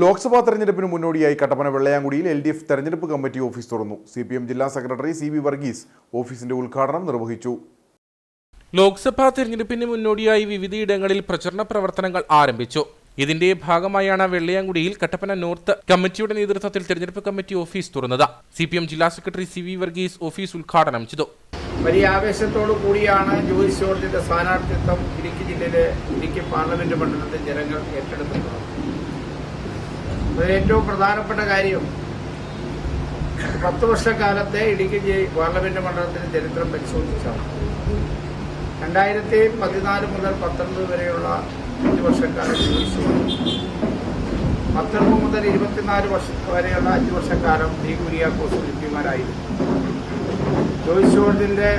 ലോക്സഭാ തെരഞ്ഞെടുപ്പിന് മുന്നോടിയായി കട്ടപ്പന വെള്ളയാങ്കുടിയിൽ എൽ ഡി എഫ് തെരഞ്ഞെടുപ്പ് കമ്മിറ്റി ഓഫീസ് തുറന്നു. സി പി എം ജില്ലാ സെക്രട്ടറി സി വി വർഗീസ് ഓഫീസിന്റെ ഉദ്ഘാടനം നിർവഹിച്ചു. ലോക്സഭാ തെരഞ്ഞെടുപ്പിന് മുന്നോടിയായി വിവിധയിടങ്ങളിൽ പ്രചരണ പ്രവർത്തനങ്ങൾ ആരംഭിച്ചു. ഇതിന്റെ ഭാഗമായാണ് വെള്ളയാങ്കുടിയിൽ കട്ടപ്പന നോർത്ത് കമ്മിറ്റിയുടെ നേതൃത്വത്തിൽ തെരഞ്ഞെടുപ്പ് കമ്മിറ്റി ഓഫീസ് തുറന്നത്. സി പി എം ജില്ലാ secretary C V Varghese office ഉദ്ഘാടനം ചെയ്തു. വലിയ ആവേശത്തോടു കൂടിയാണ് ജോയിസ് ജോർജിന്റെ സ്ഥാനാർത്ഥിത്വം ഇടുക്കി ജില്ലയിലെ ഇടുക്കി പാർലമെന്റ് മണ്ഡലത്തിൽ ജനങ്ങൾ ഏറ്റെടുത്തിട്ടുള്ളത് ഏറ്റവും പ്രധാനപ്പെട്ട കാര്യം പത്ത് വർഷക്കാലത്തെ ഇടുക്കി പാർലമെന്റ് മണ്ഡലത്തിന്റെ ചരിത്രം പരിശോധിച്ചാണ്. രണ്ടായിരത്തി പതിനാല് മുതൽ പത്തൊൻപത് വരെയുള്ള അഞ്ച് വർഷക്കാലം പത്തൊൻപത് മുതൽ ഇരുപത്തിനാല് വർഷം വരെയുള്ള അഞ്ച് വർഷക്കാലം ഡി. കുര്യാക്കോസ് എം പിമാരായിരുന്നു ജോയിസ് ജോർജിന്റെ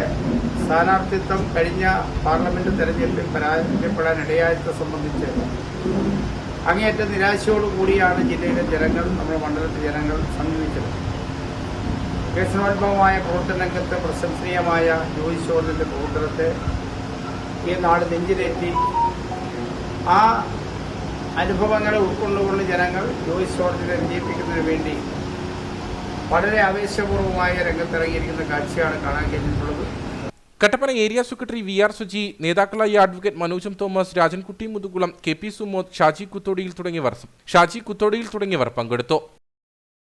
സ്ഥാനാർത്ഥിത്വം കഴിഞ്ഞ പാർലമെന്റ് തെരഞ്ഞെടുപ്പിൽ പരാജയപ്പെടാൻ ഇടയായത്തെ സംബന്ധിച്ച് അങ്ങേയറ്റം നിരാശയോടുകൂടിയാണ് ജില്ലയിലെ ജനങ്ങൾ നമ്മുടെ മണ്ഡലത്തിൽ ജനങ്ങൾ സമീപിച്ചത്. വികസനോത്ഭവമായ പ്രവർത്തന രംഗത്ത് പ്രശംസനീയമായ ജോയിസ് ജോർജിന്റെ പ്രവർത്തനത്തെ ഈ നാട് നെഞ്ചിലേറ്റി ആ അനുഭവങ്ങളെ ഉൾക്കൊണ്ടുകൊണ്ട് ജനങ്ങൾ ജോയിസ് ജോർജിനെ വിജയിപ്പിക്കുന്നതിന് വേണ്ടി വളരെ ആവേശപൂർവമായ രംഗത്തിറങ്ങിയിരിക്കുന്ന കാഴ്ചയാണ് കാണാൻ കഴിഞ്ഞിട്ടുള്ളത്. Kattappana area secretary V R Suji നേതാക്കളായ അഡ്വക്കേറ്റ് മനോജം തോമസ് രാജൻകുട്ടി മുതുകുളം കെ പി സുമോദ് ഷാജി കുത്തോടിയിൽ തുടങ്ങിയവർ ഷാജി കുത്തോടിയിൽ തുടങ്ങിയവർ പങ്കെടുത്തു.